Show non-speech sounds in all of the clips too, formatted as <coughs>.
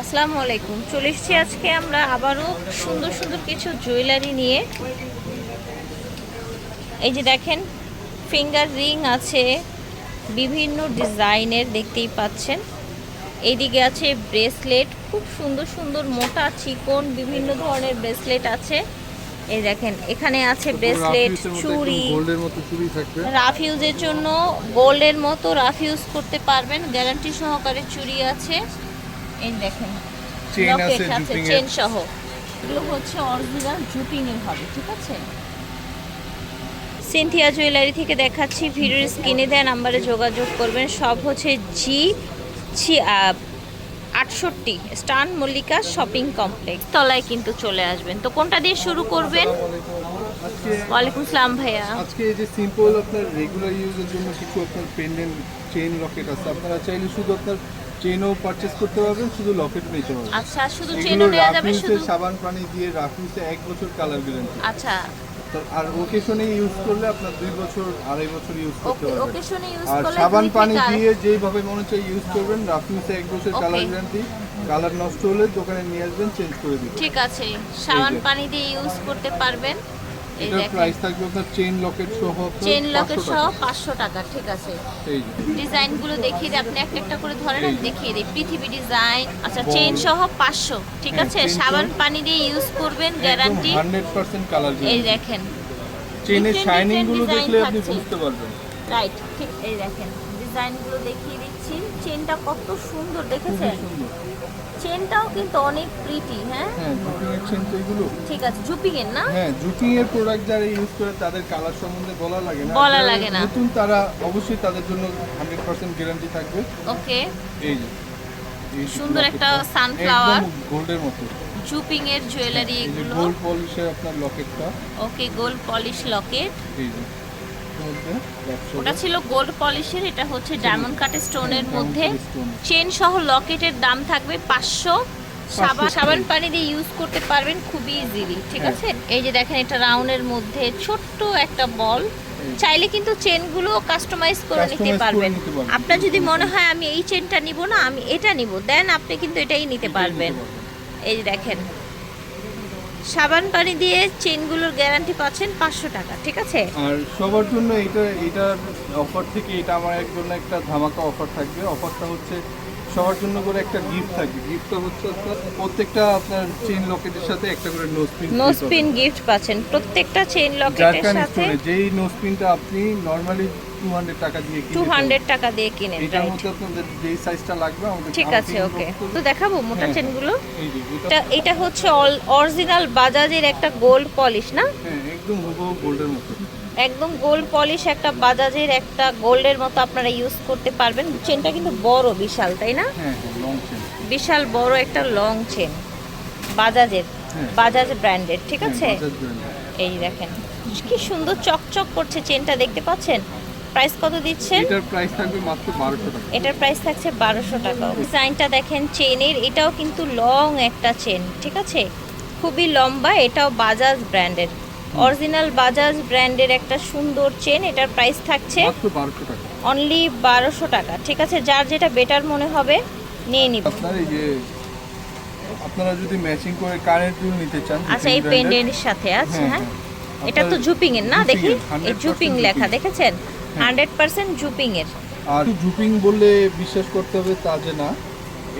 আসসালামু আলাইকুম। চলে এসেছি আজকে আমরা আবারও সুন্দর সুন্দর কিছু জুয়েলারি নিয়ে। এই যে দেখেন ফিঙ্গার রিং আছে বিভিন্ন ডিজাইনের দেখতেই পাচ্ছেন। এইদিকে আছে ব্রেসলেট খুব সুন্দর সুন্দর মোটা চিকন বিভিন্ন ধরনের ব্রেসলেট আছে। এই দেখেন এখানে আছে ব্রেসলেট চুড়ি রাফ ইউজের জন্য গোল্ডের মতো রাফ ইউজ করতে পারবেন। গ্যারান্টি সহকারে চুড়ি আছে। এই দেখেন চেন আছে জুপিং চেন সহ এগুলো হচ্ছে অরিজিনাল জুপিং এর হবে ঠিক আছে? সিনথিয়া জুয়েলারি থেকে দেখাচ্ছি ভিডিওর স্ক্রিনে দেওয়া নাম্বারে যোগাযোগ করবেন। সব হচ্ছে জি ছি আটষট্টি স্টান মল্লিকা শপিং কমপ্লেক্স। তলায় কিন্তু চলে আসবেন। তো কোনটা দিয়ে শুরু করবেন? ওয়ালাইকুম সালাম ভাইয়া। আজকে এই যে সিম্পল আপনার রেগুলার ইউজের জন্য কিছু আপনার পেন্ডেন্ট চেইন লকেট আছে আপনারা চাইলে শুধু আপনার চেইনও পারচেজ করতে পারবেন শুধু লকেট নিতে পারবেন। আচ্ছা শুধু চেনও নেওয়া যাবে শুধু? সাবান পানি দিয়ে রাফিউজে এক বছর কালার গ্যারান্টি আচ্ছা। আর ওকেশনে ইউজ করলে আপনার দুই বছর আড়াই বছর ইউজ করতে পারবেন। ওকেশনে ইউজ করলে আর সাবান পানি দিয়ে যেইভাবে মনে হচ্ছে ইউজ করবেন রাফিউজে এক বছর কালার গ্যারান্টি কালার নষ্ট হলে দোকানে নিয়ে আসবেন চেঞ্জ করে দিবেন। ঠিক আছে। সাবান পানি দিয়ে ইউজ করতে পারবেন। এই দেখেন। প্রাইস থাকবে আপনার চেইন লকেট সহ চেন লকেট সহ টাকা। পাঁচশো টাকা ঠিক আছে। এই যে। ডিজাইনগুলো দেখিয়ে দিই আপনি একটা একটা করে ধরেন আমি দেখিয়ে দিই। পৃথিবী ডিজাইন আচ্ছা। চেন সহ পাঁচশো ঠিক হ্যাঁ, আছে? সাবান পানি দিয়ে ইউজ করবেন গ্যারান্টি হান্ড্রেড পার্সেন্ট কালার এই দেখেন। Different শাইনিংগুলো দেখলে আপনি। বুঝতে পারবেন। রাইট ঠিক এই দেখেন। ডিজাইনগুলো দেখিয়ে দিচ্ছি। চেনটা কত সুন্দর দেখেছেন? সুন্দর। চেনটাও কিন্তু অনেক প্রিটি হ্যাঁ? হ্যাঁ জুপিং এর চেন তো এগুলো। ঠিক আছে জুপিং এর না? হ্যাঁ জুপিং এর প্রোডাক্ট যারা ইউজ করে তাদের কালার সম্বন্ধে বলা লাগে না। বলা লাগে না। নতুন তারা অবশ্যই তাদের জন্য হান্ড্রেড পার্সেন্ট গ্যারান্টি থাকবে। ওকে। এই যে সুন্দর একটা sunflower। গোল্ডের মতো। জুপিং এর জুয়েলারি এগুলো। গোল্ড পলিশের আপনার লকেটটা ওকে গোল্ড পলিশ লকেট এই যে। মধ্যে ওটা ছিল গোল্ড পলিশের এটা হচ্ছে ডায়মন্ড কাটে স্টোনের মধ্যে। চেন সহ লকেটের দাম থাকবে পাঁচশো। সাবান সাবান পানি দিয়ে ইউজ করতে পারবেন খুবই ইজিলি ঠিক হ্যাঁ। আছে? এই যে দেখেন এটা রাউন্ডের মধ্যে ছোট্ট একটা বল চাইলে কিন্তু চেনগুলো কাস্টমাইজ করে নিতে পারবেন। আপনার যদি মনে হয় আমি এই চেনটা নিব না আমি এটা নিব দেন আপনি কিন্তু এটাই নিতে পারবেন নিতে পারবেন। এই যে দেখেন সাবান পানি দিয়ে চেনগুলোর গ্যারান্টি পাচ্ছেন পাঁচশো টাকা, ঠিক আছে? আর সবার জন্য এটা এটার অফার থেকে এটা আমার একজন একটা ধামাকা অফার থাকবে। অফারটা হচ্ছে সবার জন্য করে একটা গিফট থাকবে গিফটটা হচ্ছে আপনার প্রত্যেকটা আপনার চেইন লকেটের সাথে একটা করে nose pin nose pin gift পাচ্ছেন। প্রত্যেকটা চেইন লকেটের সাথে যেই নোজ পিনটা আপনি নরমালি টু হান্ড্রেড টাকা দিয়ে কিনে টু হান্ড্রেড টাকা দিয়ে কিনেন এটার মধ্যে আপনাদের যেই সাইজটা লাগবে আমাদের ঠিক আছে ওকে তো দেখাবো মোটা হ্যাঁ। চেনগুলো এটা এটা এটা হচ্ছে অরিজিনাল বাজাজের একটা গোল্ড পলিশ না? হ্যাঁ একদম হুবহু গোল্ডের মতো। একদম গোল্ড পলিশ একটা বাজাজের একটা গোল্ডের মতো আপনারা ইউজ করতে পারবেন। চেনটা কিন্তু বড় বিশাল তাই না? হ্যাঁ হ্যাঁ বিশাল বড় একটা লং চেন বাজাজের হ্যাঁ। বাজাজ ব্র্যান্ডের ঠিক আছে? এই দেখেন কি সুন্দর চকচক করছে চেনটা দেখতে পাচ্ছেন? প্রাইস কত দিচ্ছেন? এটার প্রাইস থাকবে মাত্র বারোশো টাকা। এটার প্রাইস থাকছে বারোশো টাকা। ডিজাইনটা দেখেন চেনের এটাও কিন্তু লং একটা চেন ঠিক আছে? খুবই লম্বা এটাও বাজাজ ব্র্যান্ডের অরিজিনাল বাজাজ ব্র্যান্ডের একটা সুন্দর চেন এটার প্রাইস থাকছে অনলি বারোশো টাকা। ঠিক আছে যার যেটা বেটার মনে হবে নিয়ে নিব। আপনার যদি ম্যাচিং করে কানের দুল নিতে চান আচ্ছা এই পেন্ডেন্টের সাথে আছে হ্যাঁ, হ্যাঁ। হ্যাঁ। এটা তো জুপিং এর না দেখি? এই জুপিং লেখা দেখেছেন? হান্ড্রেড পার্সেন্ট জুপিং এর। আর জুপিং বললে বিশ্বাস করতে হবে তা যে না।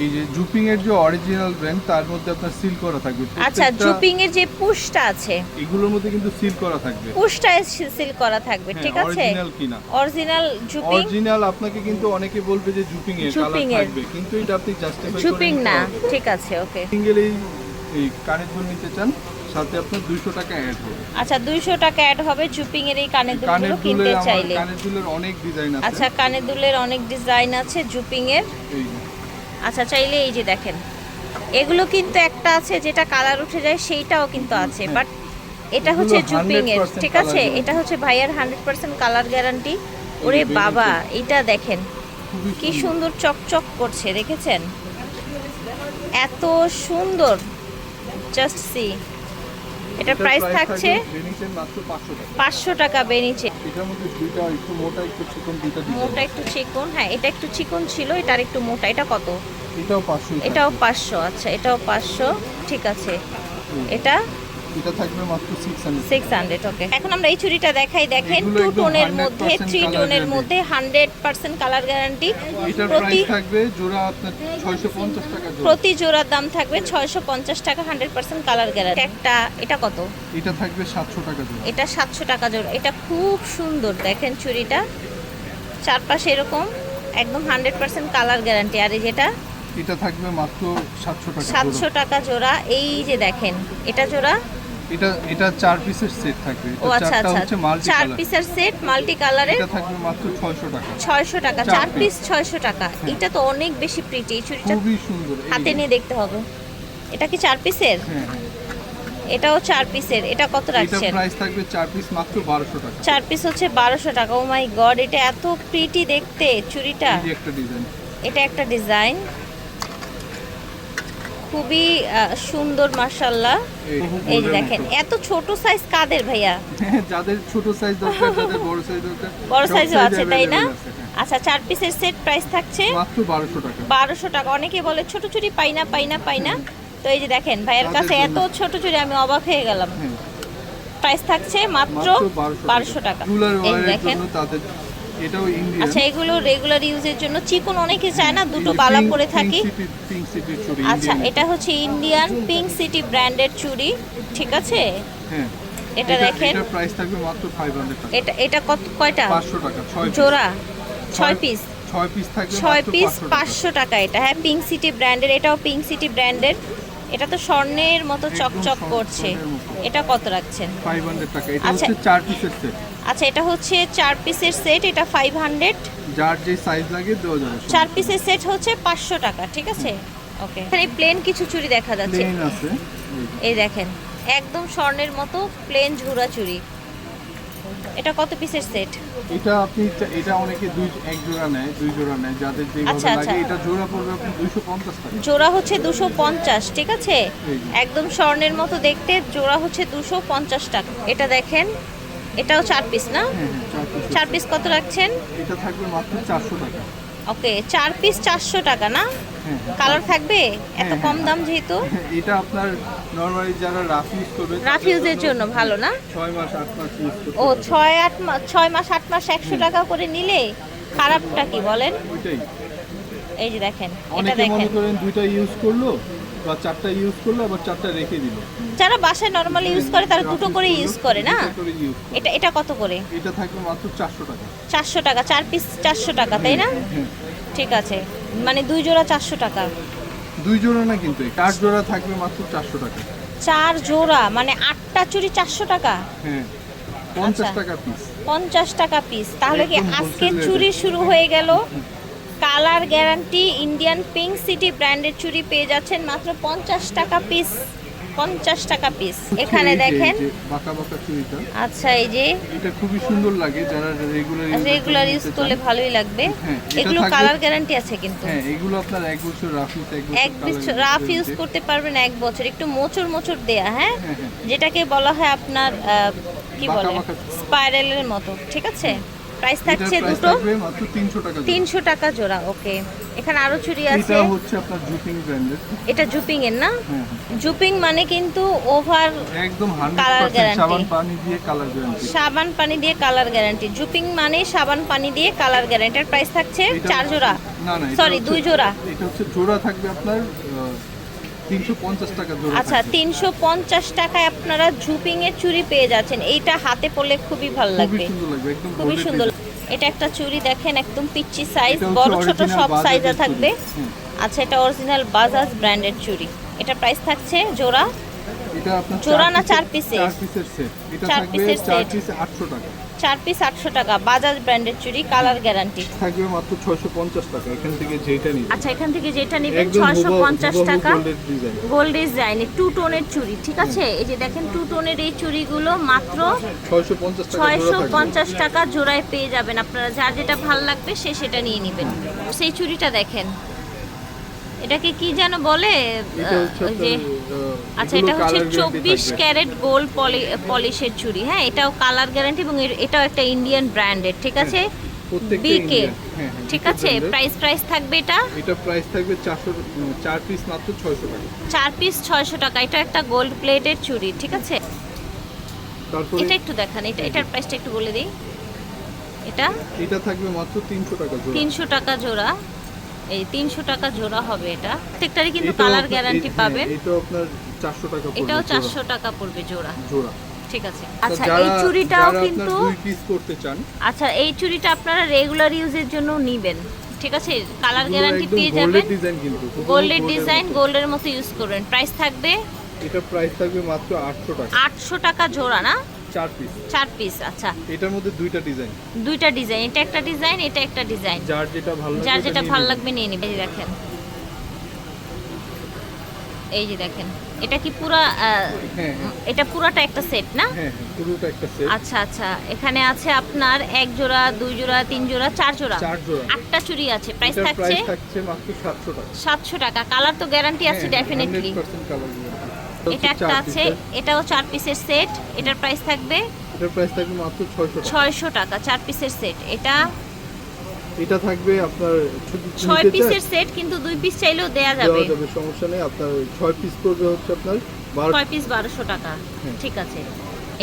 এই যে জুপিং এর যে অরিজিনাল ব্র্যান্ড তার মধ্যে আপনার সিল করা থাকবে। আচ্ছা জুপিং এর যে পুশটা আছে এগুলোর মধ্যে কিন্তু সিল করা থাকবে। পুশটা সিল করা থাকবে ঠিক আছে? অরিজিনাল কিনা। অরিজিনাল জুপিং? অরিজিনাল আপনাকে কিন্তু অনেকে বলবে যে জুপিং এর কালার থাকবে কিন্তু এটা আপনি জাস্টিফাই জুপিং না ঠিক আছে ওকে। সিঙ্গেল এই এই কানের দুল নিতে চান সাথে আপনার 200 টাকা অ্যাড হবে। আচ্ছা দুইশো টাকা অ্যাড হবে জুপিং এর এই কানের দুলগুলো দুলের কিনতে চাইলে। কানের দুলের অনেক ডিজাইন আছে। আচ্ছা কানের দুলের অনেক ডিজাইন আছে জুপিং এর। আচ্ছা চাইলে এই যে দেখেন এগুলো কিন্তু একটা আছে যেটা কালার উঠে যায় সেইটাও কিন্তু আছে হ্যাঁ। বাট এটা হচ্ছে জুপিং এর ঠিক আছে? এটা হচ্ছে ভাইয়ার হান্ড্রেড পার্সেন্ট কালার গ্যারান্টি ওরে বাবা এটা দেখেন কি সুন্দর। চকচক করছে দেখেছেন? এত সুন্দর। জাস্ট সি এটার প্রাইস থাকছে থাকবে বেনিসের মাত্র 500 টাকা। পাঁচশো টাকা বেনিচে এটার মধ্যে দুইটা একটু মোটা একটু চিকন দুইটা ডিজাইন মোটা একটু চিকন হ্যাঁ এটা একটু চিকন ছিল এটা আর একটু মোটা। এটা কত? এটাও পাঁচশো। এটাও পাঁচশো আচ্ছা এটাও পাঁচশো ঠিক আছে। এটা এটা থাকবে মাত্র six hundred six hundred okay এখন আমরা এই চুড়িটা দেখাই দেখেন এগুলো টু টোনের মধ্যে থ্রি টোনের মধ্যে হান্ড্রেড পার্সেন্ট কালার গ্যারান্টি এটার প্রাইস থাকবে জোড়া আপনার ছয়শো পঞ্চাশ টাকা জোড়া। প্রতি জোড়ার দাম থাকবে ছয়শো পঞ্চাশ টাকা হান্ড্রেড পার্সেন্ট কালার গ্যারান্টি একটা এটা কত? এটা থাকবে সাতশো টাকা জোড়া। এটা সাতশো টাকা জোড়া। এটা খুব সুন্দর দেখেন চুড়িটা চারপাশে এরকম একদম হান্ড্রেড পার্সেন্ট কালার গ্যারান্টি আর এই যেটা এটা থাকবে মাত্র সাতশো টাকা। সাতশো জোড়া টাকা জোড়া এই যে দেখেন এটা জোড়া? এটা এটা চার পিসের সেট থাকবে। ও এটা আচ্ছা আচ্ছা হচ্ছে মাল্টি চার পিসের সেট মাল্টি কালারের এটা থাকবে মাত্র ছয়শো টাকা। ছয়শো টাকা চার পিস piece। ছয়শো টাকা। এটা তো অনেক বেশি প্রিটি এই চুড়িটা খুবই সুন্দর হাতে নিয়ে দেখতে হবে। এটা কি চার পিসের? হ্যাঁ হ্যাঁ। এটাও চার পিসের এটা কত এটা রাখছেন? প্রাইস থাকবে চার পিস মাত্র বারোশো টাকা। চার পিস হচ্ছে বারোশো টাকা। ও মাই গড এটা এত প্রিটি দেখতে চুড়িটা। একটা ডিজাইন এটা একটা ডিজাইন খুবই সুন্দর মার্শাল্লাহ এই যে দেখেন এত ছোট সাইজ কাদের ভাইয়া? <laughs> যাদের ছোট সাইজ দরকার যাদের বড় সাইজ দরকার বড় সাইজও আছে তাই না? হ্যাঁ। আচ্ছা চার পিসের সেট প্রাইস থাকছে। মাত্র বারোশো টাকা। বারোশো টাকা। অনেকে বলে ছোট চুড়ি পাই না পাই না পাই না। তো এই যে দেখেন ভাইয়ের কাছে এত। ছোট চুড়ি আমি অবাক হয়ে গেলাম। হ্যাঁ। প্রাইস থাকছে মাত্র মাত্র বারোশো টাকা। এই দেখেন। তাদের এটাও ইন্ডিয়ান আচ্ছা এগুলো রেগুলার ইউজের জন্য চিকন অনেকে চায় না দুটো বালা পরে থাকি। আচ্ছা এটা হচ্ছে ইন্ডিয়ান পিঙ্ক সিটি ব্র্যান্ডের চুড়ি ঠিক আছে? হ্যাঁ। এটা দেখেন। এটার প্রাইস থাকবে মাত্র 500 টাকা। এটা এটা কত কয়টা? 500 টাকা 6 জোড়া? ছয় পিস 6 পিস থাকবে ছয় পিস 500 পাঁচশো টাকা। এটা। হ্যাঁ পিঙ্ক সিটি ব্র্যান্ডের এটাও পিঙ্ক সিটি ব্র্যান্ডের এটা তো স্বর্ণের মতো চকচক করছে। এটা কত রাখছেন? 500 টাকা। এটা আচ্ছা। হচ্ছে 4 পিসের সেট আচ্ছা এটা হচ্ছে চার পিসের সেট এটা ফাইভ হান্ড্রেড যার যে সাইজ লাগে দেওয়া যাবে। চার পিসের সেট হচ্ছে পাঁচশো টাকা ঠিক আছে? ওকে এখানে প্লেন কিছু চুড়ি দেখা যাচ্ছে। প্লেন আছে। এই এই দেখেন একদম স্বর্ণের মতো প্লেন ঝুরা চুড়ি এটা কত পিসের সেট? এটা আপনি এটা অনেকে দুই এক জোড়া নেয় দুই জোড়া নেয় যাদের যেভাবে আচ্ছা, আচ্ছা। লাগে এটা জোড়া পড়বে আপনি 250 টাকা। জোড়া হচ্ছে দুশো পঞ্চাশ ঠিক আছে? একদম স্বর্ণের মতো দেখতে জোড়া হচ্ছে দুশো পঞ্চাশ টাকা। এটা দেখেন এটাও চার পিস না? হ্যাঁ হ্যাঁ চার পিস কত রাখছেন? এটা থাকবে মাত্র 400 টাকা। ওকে চার পিস চারশো টাকা না? কালার থাকবে? এত হ্যাঁ, কম হ্যাঁ। দাম যেহেতু? এটা আপনার নরমালি যারা রাফ ইউজ করবে রাফ ইউজের জন্য ভালো না? ছয় মাস আট মাস ইউজ করতে ও পারবে। ছয় আট মাস ছয় মাস আট মাস একশো টাকা করে নিলে খারাপটা কি বলেন? ওইটাই। এই যে দেখেন এটা অনেকে দেখেন। মনে করেন দুইটা ইউজ করল বা চারটা ইউজ করল আবার চারটা রেখে দিল। যারা বাসায় নর্মালি ইউজ করে তারা দুটো করে ইউজ করে না। এটা এটা কত করে? এটা থাকবে মাত্র চারশো টাকা। চারশো টাকা চার পিস চারশো টাকা তাই না? হ্যাঁ। ঠিক আছে। মানে দুই জোড়া চারশো টাকা। দুই জোড়া না কিন্তু কাঠ জোড়া থাকবে মাত্র চারশো টাকা। চার জোড়া মানে আটটা চুরি চারশো টাকা। হ্যাঁ পঞ্চাশ আচ্ছা। টাকা পিস পঞ্চাশ টাকা পিস তাহলে কি আজকের আজকে চুরি শুরু হয়ে গেল? Colour guarantee Indian pink city ব্র্যান্ডের চুরি পেয়ে যাচ্ছেন মাত্র পঞ্চাশ টাকা পিস পঞ্চাশ টাকা পিস এখানে দেখেন। আচ্ছা এই যে। এটা খুবই সুন্দর লাগে যারা রেগুলার রেগুলার ইউজ করলে ভালোই লাগবে। হ্যাঁ, এগুলো কালার গ্যারান্টি আছে কিন্তু। হ্যাঁ এগুলো আপনার এক বছর রাফ ইউজ এক বছর রাফ ইউজ করতে পারবেন এক বছর। একটু মোচড় মোচড় দেয়া হ্যাঁ? হ্যাঁ হ্যাঁ। যেটাকে বলা হয় আপনার কি বলে। স্পাইরালের মতো ঠিক আছে? প্রাইস থাকছে দুটো। 300 টাকা জোড়া। তিনশো টাকা জোড়া ওকে এখানে আরও চুড়ি আছে। এটা হচ্ছে আপনার জুপিং ব্র্যান্ডের এটা জুপিং এর না? হ্যাঁ হ্যাঁ। জুপিং মানে কিন্তু ওভার একদম 100% সাবান পানি দিয়ে কালার গ্যারান্টি সাবান পানি দিয়ে কালার গ্যারান্টি জুপিং মানে সাবান পানি দিয়ে কালার গ্যারান্টির প্রাইস থাকছে চার জোড়া। না না সরি দুই জোড়া। এটা হচ্ছে জোড়া থাকবে আপনার তিনশো পঞ্চাশ টাকা জোড়া আচ্ছা তিনশো পঞ্চাশ টাকায় আপনারা জুপিং এর চুড়ি পেয়ে যাচ্ছেন। এইটা হাতে পড়লে খুবই ভালো লাগবে। খুবই সুন্দর। এটা একটা চুড়ি দেখেন একদম পিচ্ছি সাইজ বড় ছোট সব সাইজে থাকবে। হ্যাঁ। আচ্ছা এটা অরিজিনাল বাজাজ ব্র্যান্ডের চুড়ি। এটা প্রাইস থাকছে জোড়া? জোড়া না চার পিসের? চার পিসের সেট চার পিসের। পিস আটশো টাকা। চার পিস আটশো টাকা বাজাজ ব্র্যান্ডের চুড়ি কালার গ্যারান্টি থাকবে মাত্র ছয়শো পঞ্চাশ টাকা এখান থেকে যেটা নিবে। আচ্ছা এখান থেকে যেটা নেবেন ছয়শো পঞ্চাশ টাকা। গোল্ড ডিজাইন টু টোনের চুড়ি ঠিক আছে? এই যে দেখেন টু টোনের এই চুড়িগুলো মাত্র ছয়শো পঞ্চাশ টাকা ছয়শো পঞ্চাশ টাকা জোড়ায় পেয়ে যাবেন আপনারা। যার যেটা ভালো লাগবে সে সেটা নিয়ে নেবেন। সেই চুড়িটা দেখেন। এটাকে কি যেন বলে? যে আচ্ছা এটা হচ্ছে চব্বিশ ক্যারেট গোল্ড পলিশের চুড়ি। হ্যাঁ এটাও কালার গ্যারান্টি এবং এটাও একটা ইন্ডিয়ান ব্র্যান্ডের ঠিক আছে? বিকে হ্যাঁ, হ্যাঁ, ঠিক আছে? প্রাইস প্রাইস থাকবে এটা? এটা প্রাইস থাকবে চারশো চার পিস মাত্র ছয়শো টাকা। চার পিস ছয়শো টাকা। এটা একটা গোল্ড প্লেটের চুড়ি ঠিক আছে? এটা একটু দেখান এটা এটার প্রাইসটা একটু বলে দিই। এটা? এটা থাকবে মাত্র তিনশো টাকা জোড়া। তিনশো টাকা জোড়া। এই তিনশো টাকা জোড়া হবে এটা। প্রত্যেকটারই কিন্তু কালার গ্যারান্টি হ্যাঁ, পাবেন। এটাও আপনার চারশো টাকা পড়বে এটাও জোড়া। চারশো টাকা পড়বে জোড়া। জোড়া। ঠিক আছে। আচ্ছা এই চুড়িটাও কিন্তু দুই পিস করতে চান আচ্ছা এই চুড়িটা আপনারা রেগুলার ইউজের জন্য নিবেন। ঠিক আছে? কালার গ্যারান্টি পেয়ে যাবেন। ডিজাইন কিন্তু হুবহু গোল্ডের ডিজাইন গোল্ডের মতো। ইউজ করবেন। প্রাইস থাকবে এটা প্রাইস থাকবে মাত্র আটশো টাকা। আটশো টাকা জোড়া না? চার পিস চার পিস আচ্ছা। এটার মধ্যে দুইটা ডিজাইন দুইটা ডিজাইন এটা একটা ডিজাইন এটা একটা ডিজাইন যার যেটা ভালো লাগবে যার যেটা ভালো লাগবে নিয়ে নিবে দেখেন। এই যে দেখেন। এটা কি পুরা হ্যাঁ। এটা পুরাটা একটা সেট না? হ্যাঁ হ্যাঁ পুরোটা একটা সেট আচ্ছা আচ্ছা। এখানে আছে আপনার এক জোড়া দুই জোড়া তিন জোড়া চার জোড়া। চার জোড়া। আটটা চুড়ি আছে। প্রাইস থাকছে প্রাইস থাকছে মাত্র সাতশো টাকা। সাতশো টাকা। কালার তো গ্যারান্টি আছে ডেফিনেটলি 100% কালার। এটা একটা আছে এটাও চার পিসের সেট এটার প্রাইস থাকবে এটার প্রাইস থাকবে মাত্র ছয়শো টাকা। ছয়শো টাকা চার পিসের সেট এটা এটা থাকবে আপনার যদি ছয় নিতে চান, পিসের সেট কিন্তু দুই পিস চাইলেও দেয়া যাবে। যাবে সমস্যা নেই। আপনার ছয় পিস করবে হচ্ছে আপনার বারো ছয় পিস বারোশো টাকা হ্যাঁ। ঠিক আছে।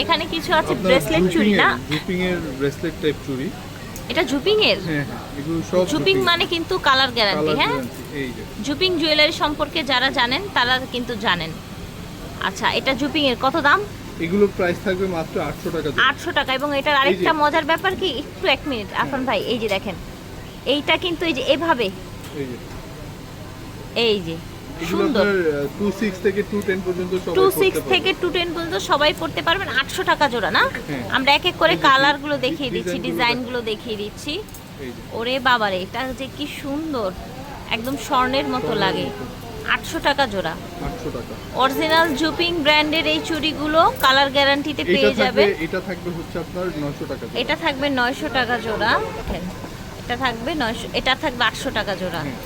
এখানে কিছু আছে ব্রেসলেট চুড়ি না? জুপিং এর ব্রেসলেট টাইপ চুড়ি এটা জুপিং এর? হ্যাঁ হ্যাঁ এগুলো সব জুপিং মানে কিন্তু কালার গ্যারান্টি হ্যাঁ? জুপিং জুয়েলারি সম্পর্কে যারা জানেন তারা কিন্তু জানেন। আচ্ছা এটা জুপিং এর কত দাম? এগুলোর প্রাইস থাকবে মাত্র আটশো টাকা জোড়া। আটশো টাকা এবং এটার আরেকটা মজার ব্যাপার কি? একটু এক মিনিট আফান ভাই এই যে দেখেন। এইটা কিন্তু এই যে এভাবে। এই যে। এই যে সুন্দর। থেকে পর্যন্ত সবাই পড়তে সিক্স পারবে। থেকে টু পর্যন্ত সবাই পড়তে পারবেন আটশো টাকা জোড়া না? হ্যাঁ। আমরা এক এক করে এই যে কালারগুলো দেখিয়ে দিচ্ছি ডিজাইনগুলো ডিজাইনগুলো দেখিয়ে দিচ্ছি। ওরে বাবারে এটা যে কি সুন্দর। একদম স্বর্ণের মতো লাগে। আটশো টাকা জোড়া। অরিজিনাল জুপিং ব্র্যান্ডের এই চুড়িগুলো কালার গ্যারান্টিতে পেয়ে যাবেন। এটা থাকবে হচ্ছে আপনার নয়শো টাকা জোড়া। এটা থাকবে নয়শো টাকা জোড়া। এটা থাকবে নয়শো এটা থাকবে আটশো টাকা জোড়া। হ্যাঁ,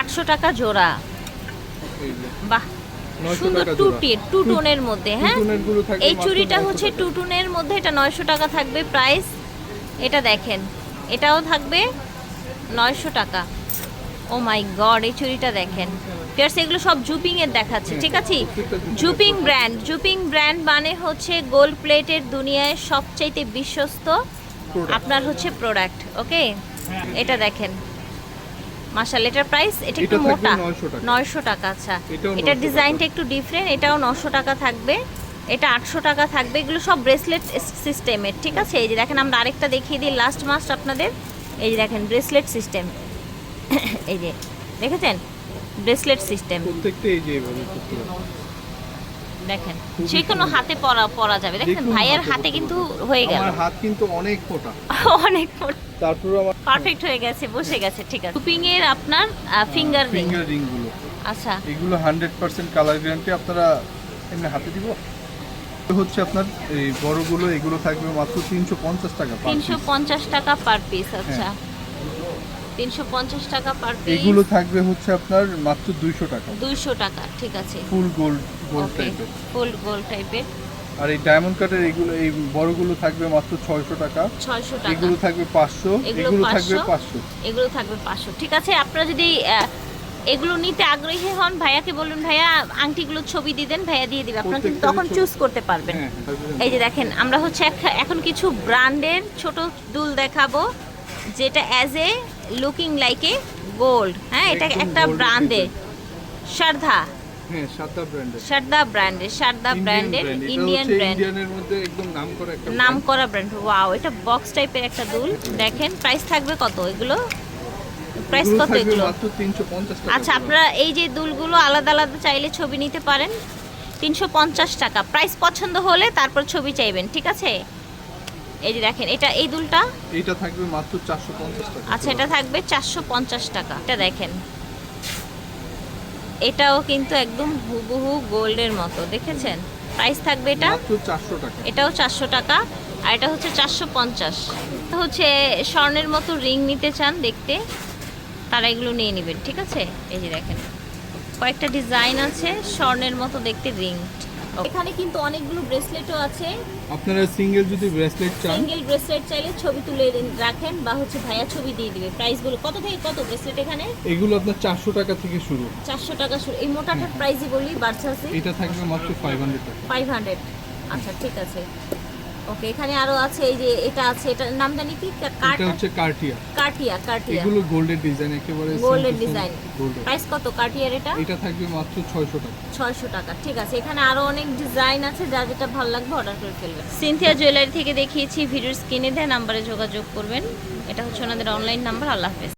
আটশো টাকা জোড়া। বাহ। সুন্দর টাকা টু জোড়া। টির টু টোনের মধ্যে হ্যাঁ? টুটুনের এই চুড়িটা হচ্ছে টাকা। টু টোনের মধ্যে এটা নয়শো টাকা থাকবে প্রাইস এটা দেখেন। এটাও থাকবে নয়শো টাকা। ও মাই গড এই চুড়িটা দেখেন। ফিয়ার্স এগুলো সব জুপিং এর দেখাচ্ছে ঠিক আছে? জুপিং জুপিং ব্র্যান্ড জুপিং ব্র্যান্ড মানে হচ্ছে গোল্ড প্লেটের দুনিয়ায় সবচাইতে বিশ্বস্ত আপনার হচ্ছে প্রোডাক্ট ওকে এটা দেখেন। মাশাল এটার প্রাইস এটা একটু মোটা। নয়শো টাকা। আচ্ছা। এটার ডিজাইনটা একটু ডিফারেন্ট এটাও নশো টাকা থাকবে। এটা আটশো টাকা থাকবে এগুলো সব ব্রেসলেট সিস্টেমের ঠিক আছে? এই যে দেখেন আমরা আরেকটা দেখিয়ে দিই লাস্ট মাস্ট আপনাদের। এই যে দেখেন ব্রেসলেট সিস্টেম <coughs> এই যে দেখেছেন? ব্রেসলেট সিস্টেম প্রত্যেকটা এই যে এভাবে করতে দেখেন যে কোনো হাতে পরা পরা যাবে। দেখেন ভাইয়ের হাতে কিন্তু হয়ে গেল। আমার হাত কিন্তু অনেক মোটা <laughs> অনেক তারপরে আমার <laughs> পারফেক্ট হয়ে গেছে বসে গেছে ঠিক আছে। কুপিং এর আপনার ফিঙ্গার রিং ফিঙ্গার রিংগুলো। আচ্ছা। এগুলো হান্ড্রেড পার্সেন্ট কালার গ্যারান্টি আপনারা এমনি হাতে দিব? তো হচ্ছে আপনার এই বড়গুলো এগুলো থাকবে মাত্র তিনশো পঞ্চাশ টাকা per তিনশো piece। পঞ্চাশ টাকা পার পিস আচ্ছা। হ্যাঁ। তিনশো পঞ্চাশ টাকা পার পিস এগুলো থাকবে হচ্ছে আপনার মাত্র দুইশো টাকা। দুইশো টাকা ঠিক আছে। ফুল গোল্ড গোল্ড টাইপের ফুল গোল টাইপের আর এই ডায়মন্ড কাটের এগুলো এই বড়গুলো থাকবে মাত্র ছয়শো টাকা। ছয়শো টাকা। এগুলো থাকবে পাঁচশো এগুলো এগুলো থাকবে 500 পাঁচশো। এগুলো থাকবে পাঁচশো। ঠিক আছে আপনারা যদি এগুলো নিতে আগ্রহী হন ভাইয়াকে বলুন ভাইয়া আংটিগুলো ছবি দিয়ে দেন ভাইয়া দিয়ে দিবে। আপনারা কিন্তু তখন চুজ করতে পারবেন। হ্যাঁ হ্যাঁ এই যে দেখেন আমরা হচ্ছে এখন কিছু ব্র্যান্ডের ছোট দুল দেখাবো যেটা as a looking like a gold হ্যাঁ এটা একটা ব্র্যান্ডের হ্যাঁ ব্র্যান্ডের শ্রদ্ধা ব্র্যান্ডের ইন্ডিয়ান ব্র্যান্ড নাম করা ব্র্যান্ড ওয়াও এটা বক্স টাইপের একটা দুল। দেখেন প্রাইস থাকবে কত? এগুলো? প্রাইস কত এগুলো? মাত্র 350 টাকা আচ্ছা আপনারা এই যে দুলগুলো আলাদা আলাদা চাইলে ছবি নিতে পারেন। তিনশো পঞ্চাশ টাকা। প্রাইস পছন্দ হলে তারপর ছবি চাইবেন ঠিক আছে? এই যে দেখেন এটা এই দুলটা? এটা থাকবে মাত্র 450 টাকা। আচ্ছা এটা থাকবে চারশো পঞ্চাশ টাকা। এটা দেখেন। এটাও কিন্তু একদম হুবহু গোল্ডের মতো দেখেছেন? প্রাইস থাকবে এটা? মাত্র 400 টাকা। এটাও আর এটা হচ্ছে চারশো পঞ্চাশ। হচ্ছে স্বর্ণের মতো রিং নিতে চান দেখতে তারা এগুলো নিয়ে নেবেন ঠিক আছে? এই যে দেখেন কয়েকটা ডিজাইন আছে স্বর্ণের মতো দেখতে রিং। এখানে কিন্তু অনেকগুলো ব্রেসলেটও আছে। আপনারা সিঙ্গেল যদি ব্রেসলেট চান। সিঙ্গেল ব্রেসলেট চাইলে ছবি তুলে রাখেন বা হচ্ছে ভাইয়া ছবি দিয়ে দিবে। প্রাইসগুলো কত থেকে কত ব্রেসলেট এখানে? এগুলো আপনার চারশো টাকা থেকে শুরু। চারশো টাকা শুরু। এই মোটাটার প্রাইসই বলি আছে এটা থাকবে মাত্র ফাইভ হান্ড্রেড টাকা। ফাইভ হান্ড্রেড আচ্ছা ঠিক আছে। ওকে এখানে আরও আছে এই যে এটা আছে এটার নাম জানি কি? এটা হচ্ছে কার্টিয়া। কার্টিয়া কার্টিয়া। এগুলো গোল্ডের ডিজাইন একেবারে গোল্ডের ডিজাইন প্রাইস কত কার্টিয়ার এটা? এটা থাকবে মাত্র ছয়শো টাকা। ছয়শো টাকা ঠিক আছে। এখানে আরও অনেক ডিজাইন আছে যা যেটা ভালো লাগবে অর্ডার করে ফেলবেন। সিনথিয়া জুয়েলারি থেকে দেখিয়েছি ভিডিওর স্ক্রিনে দেয় নাম্বারে যোগাযোগ করবেন। এটা হচ্ছে ওনাদের অনলাইন নাম্বার আল্লাহ হাফেজ।